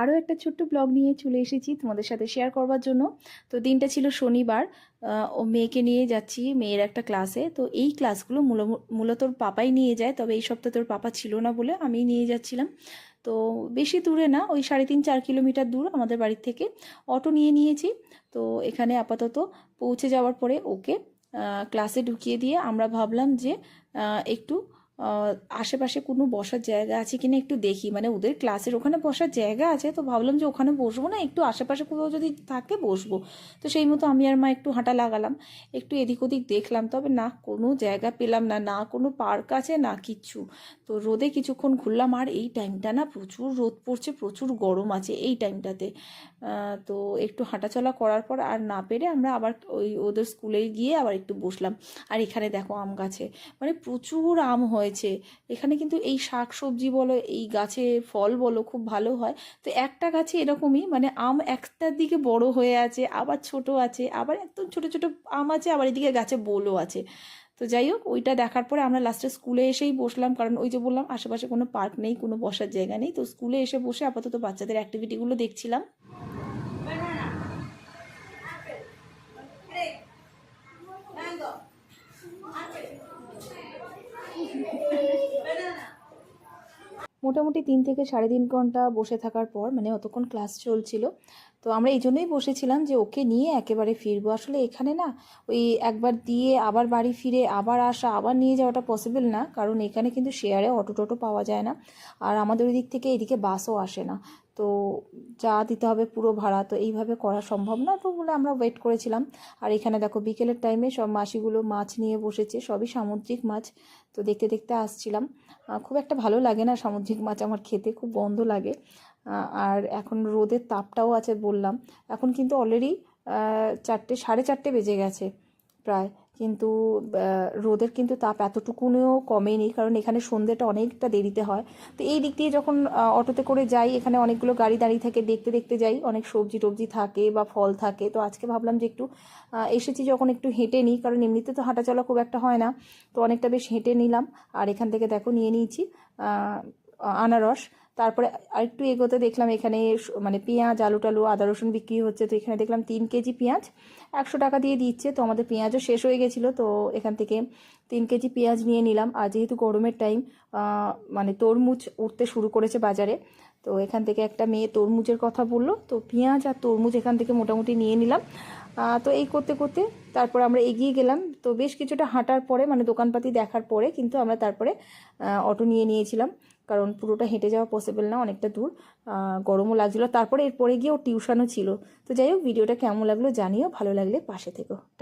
আরও একটা ছোট্ট ব্লগ নিয়ে চলে এসেছি তোমাদের সাথে শেয়ার করবার জন্য। তো দিনটা ছিল শনিবার ও মেয়েকে নিয়ে যাচ্ছি, মেয়ের একটা ক্লাসে তো এই ক্লাসগুলো মূল- মূলত পাপাই নিয়ে যায়, তবে এই সপ্তাহে তোর পাপা ছিল না বলে আমি নিয়ে যাচ্ছিলাম। তো বেশি দূরে না, ওই সাড়ে তিন, চার কিলোমিটার দূর আমাদের বাড়ির থেকে। অটো নিয়ে নিয়েছি, তো এখানে আপাতত পৌঁছে যাওয়ার পরে ওকে ক্লাসে ঢুকিয়ে দিয়ে আমরা ভাবলাম যে একটু আশেপাশে কোনো বসার জায়গা আছে কিনা একটু দেখি। মানে ওদের ক্লাসের ওখানে বসার জায়গা আছে, তো ভাবলাম যে ওখানে বসবো না, একটু আশেপাশে কোথাও যদি থাকে বসবো। তো সেই মতো আমি আর মা একটু হাঁটা লাগালাম, একটু এদিক ওদিক দেখলাম, তবে না, কোনো জায়গা পেলাম না না কোনো পার্ক আছে, না কিচ্ছু তো রোদে কিছুক্ষণ ঘুরলাম, আর এই টাইমটা না প্রচুর রোদ পড়ছে, প্রচুর গরম আছে এই টাইমটাতে তো একটু হাঁটাচলা করার পর আর না পেরে আমরা আবার ওই ওদের স্কুলে গিয়ে আবার একটু বসলাম। আর এখানে দেখো আম গাছে মানে প্রচুর আম হয়েছে। এখানে কিন্তু এই শাক সবজি বলো, এই গাছে ফল বলো খুব ভালো হয়। তো একটা গাছে এরকমই মানে আম একটার দিকে বড় হয়ে আছে, আবার ছোট আছে, আবার একদম ছোট ছোট আম আছে, আবার এদিকে গাছে বোলও আছে। তো যাই হোক, ওইটা দেখার পরে আমরা লাস্টে স্কুলে এসেই বসলাম, কারণ ওই যে বললাম, আশেপাশে কোনো পার্ক নেই, কোনো বসার জায়গা নেই। তো স্কুলে এসে বসে আপাতত বাচ্চাদের অ্যাক্টিভিটিগুলো দেখছিলাম। মোটামুটি তিন থেকে সাড়ে তিন ঘণ্টা বসে থাকার পর মানে অতক্ষণ ক্লাস চলছিল তো আমরা এই জন্যই বসেছিলাম যে ওকে নিয়ে একেবারে ফিরবো। আসলে এখানে না ওই একবার দিয়ে আবার বাড়ি ফিরে, আবার আসা, আবার নিয়ে যাওয়াটা পসিবল না। কারণ এখানে কিন্তু শেয়ারে অটো টোটো পাওয়া যায় না। আর আমাদের ওই দিক থেকে এদিকে বাসও আসে না। তো যা দিতে হবে পুরো ভাড়া। তো এইভাবে করা সম্ভব না তো বলে আমরা ওয়েট করেছিলাম। আর এখানে দেখো বিকেলের টাইমে সব মাসিগুলো মাছ নিয়ে বসেছে, সবই সামুদ্রিক মাছ। তো দেখতে দেখতে আসছিলাম। খুব একটা ভালো লাগে না সামুদ্রিক মাছ আমার খেতে, খুব গন্ধ লাগে। আর এখন রোদের তাপটাও আছে বললাম। এখন কিন্তু অলরেডি চারটে, সাড়ে চারটে বেজে গেছে প্রায়। কিন্তু রোদের কিন্তু তাপ এতটুকুনিও কমেনি, কারণ এখানে সন্ধ্যেটা অনেকটা দেরিতে হয়। তো এই দিক দিয়ে যখন অটোতে করে যাই, এখানে অনেকগুলো গাড়ি দাঁড়িয়ে থাকে, দেখতে দেখতে যাই, অনেক সবজি টবজি থাকে বা ফল থাকে। তো আজকে ভাবলাম যে একটু এসেছি যখন একটু হেঁটে নিই, কারণ এমনিতে তো হাঁটাচলা খুব একটা হয় না। তো অনেকটা বেশ হেঁটে নিলাম। আর এখান থেকে দেখো, নিয়ে নিয়েছি আনারস। তারপরে আরেকটু এগোতে দেখলাম এখানে মানে পেঁয়াজ, আলু টালু, আদা রসুন বিক্রি হচ্ছে। তো এখানে দেখলাম তিন কেজি পেঁয়াজ একশো টাকা দিয়ে দিচ্ছে। তো আমাদের পেঁয়াজও শেষ হয়ে গেছিল। তো এখান থেকে তিন কেজি পেঁয়াজ নিয়ে নিলাম। আর যেহেতু গরমের টাইম মানে তরমুজ উঠতে শুরু করেছে বাজারে, তো এখান থেকে একটা মেয়ে তরমুজের কথা বলল। তো পেঁয়াজ আর তরমুজ এখান থেকে মোটামুটি নিয়ে নিলাম। তো এই করতে করতে তারপর আমরা এগিয়ে গেলাম। তো বেশ কিছুটা হাঁটার পরে মানে দোকানপাতি দেখার পরে কিন্তু আমরা তারপরে অটো নিয়ে নিয়েছিলাম। কারণ পুরোটা হেঁটে যাওয়া পসিবল না, অনেকটা দূর। গরমও লাগছিল। তারপরে এরপরে গিয়ে ও টিউশনও ছিল। তো যাই হোক, ভিডিওটা কেমন লাগল জানিও, ভালো লাগলে পাশে থেকো।